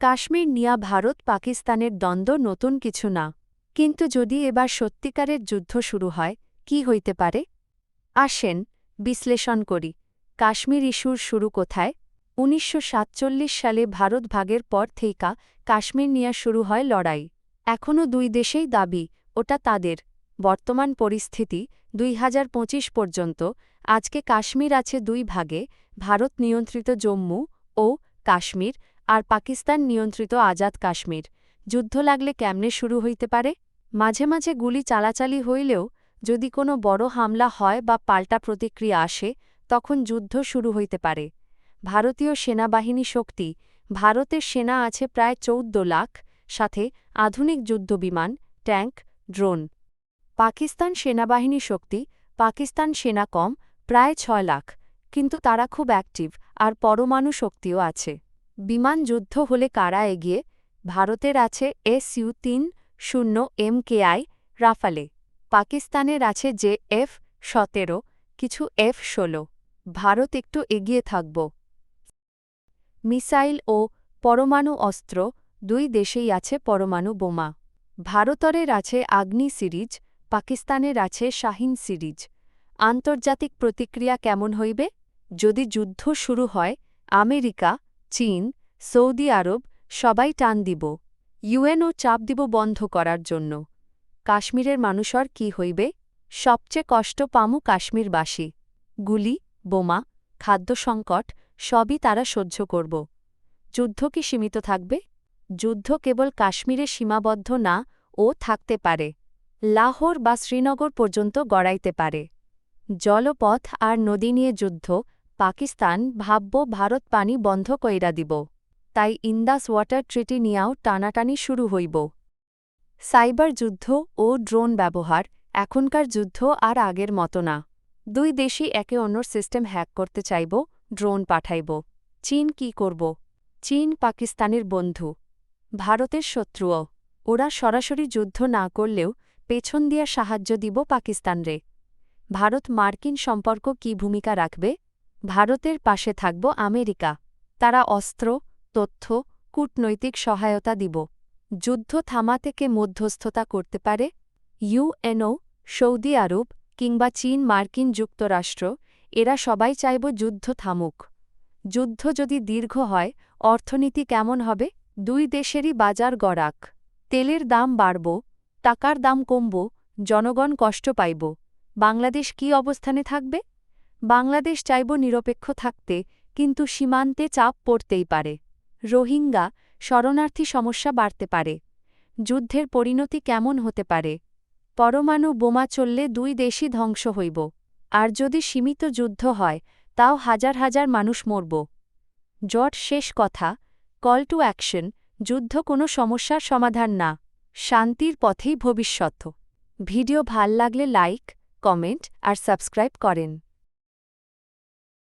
কাশ্মীর নিয়া ভারত পাকিস্তানের দ্বন্দ্ব নতুন কিছু না। কিন্তু যদি এবার সত্যিকারের যুদ্ধ শুরু হয়, কি হইতে পারে? আসেন, বিশ্লেষণ করি। কাশ্মীর ইস্যুর শুরু কোথায়? উনিশশো সাতচল্লিশ সালে ভারত ভাগের পর থেইকা কাশ্মীর নিয়ে শুরু হয় লড়াই। এখনও দুই দেশেই দাবি, ওটা তাদের। বর্তমান পরিস্থিতি, দুই হাজার পঁচিশ পর্যন্ত, আজকে কাশ্মীর আছে দুই ভাগে, ভারত নিয়ন্ত্রিত জম্মু ও কাশ্মীর আর পাকিস্তান নিয়ন্ত্রিত আজাদ কাশ্মীর। যুদ্ধ লাগলে কেমনে শুরু হইতে পারে? মাঝে মাঝে গুলি চালাচালি হইলেও যদি কোনো বড় হামলা হয় বা পাল্টা প্রতিক্রিয়া আসে, তখন যুদ্ধ শুরু হইতে পারে। ভারতীয় সেনাবাহিনী শক্তি, ভারতের সেনা আছে প্রায় চৌদ্দ লাখ, সাথে আধুনিক যুদ্ধবিমান ট্যাঙ্ক, ড্রোন। পাকিস্তান সেনাবাহিনী শক্তি, পাকিস্তান সেনা কম, প্রায় ছয় লাখ, কিন্তু তারা খুব অ্যাক্টিভ, আর পরমাণু শক্তিও আছে। বিমান যুদ্ধ হলে কারা এগিয়ে? ভারতের আছে এস ইউ তিন, শূন্য এমকেআই রাফালে। পাকিস্তানের আছে যে এফ সতেরো, কিছু এফ ষোলো। ভারত একটু এগিয়ে থাকব। মিসাইল ও পরমাণু অস্ত্র, দুই দেশেই আছে পরমাণু বোমা। ভারতরের আছে আগ্নি সিরিজ, পাকিস্তানের আছে শাহিন সিরিজ। আন্তর্জাতিক প্রতিক্রিয়া কেমন হইবে? যদি যুদ্ধ শুরু হয়, আমেরিকা চীন, সৌদি আরব সবাই টান দিব। ইউএনও চাপ দিব বন্ধ করার জন্য। কাশ্মীরের মানুষর কি হইবে? সবচেয়ে কষ্ট পামু কাশ্মীরবাসী। গুলি, বোমা, খাদ্য সংকট, সবই তারা সহ্য করব। যুদ্ধ কি সীমিত থাকবে? যুদ্ধ কেবল কাশ্মীরে সীমাবদ্ধ না, ও থাকতে পারে। লাহোর বা শ্রীনগর পর্যন্ত গড়াইতে পারে। জলপথ আর নদী নিয়ে যুদ্ধ পাকিস্তান ভাব্য ভারত পানি বন্ধ কইরা দিব। তাই ইন্দাস ওয়াটার ট্রিটি নিয়াও টানাটানি শুরু হইব। সাইবার যুদ্ধ ও ড্রোন ব্যবহার এখনকার যুদ্ধ আর আগের মতো না। দুই দেশই একে অন্যর সিস্টেম হ্যাক করতে চাইব, ড্রোন পাঠাইব। চীন কি করব? চীন পাকিস্তানের বন্ধু। ভারতের শত্রুও। ওরা সরাসরি যুদ্ধ না করলেও পেছন দিয়া সাহায্য দিব পাকিস্তানরে। ভারত মার্কিন সম্পর্ক কি ভূমিকা রাখবে? ভারতের পাশে থাকব আমেরিকা। তারা অস্ত্র, তথ্য, কূটনৈতিক সহায়তা দিব। যুদ্ধ থামাতে কে মধ্যস্থতা করতে পারে? ইউএনও সৌদি আরব কিংবা চীন, মার্কিন যুক্তরাষ্ট্র, এরা সবাই চাইব যুদ্ধ থামুক। যুদ্ধ যদি দীর্ঘ হয়, অর্থনীতি কেমন হবে? দুই দেশেরই বাজার গড়াক। তেলের দাম বাড়ব, টাকার দাম কমব, জনগণ কষ্ট পাইব। বাংলাদেশ কি অবস্থানে থাকবে? বাংলাদেশ চাইব নিরপেক্ষ থাকতে, কিন্তু সীমান্তে চাপ পড়তেই পারে। রোহিঙ্গা শরণার্থী সমস্যা বাড়তে পারে। যুদ্ধের পরিণতি কেমন হতে পারে? পরমাণু বোমা চললে দুই দেশই ধ্বংস হইব। আর যদি সীমিত যুদ্ধ হয়, তাও হাজার হাজার মানুষ মরব। জট শেষ কথা। Call to action. যুদ্ধ কোনো সমস্যার সমাধান না। শান্তির পথেই ভবিষ্যৎ। ভিডিও ভালো লাগলে লাইক, কমেন্ট আর সাবস্ক্রাইব করেন।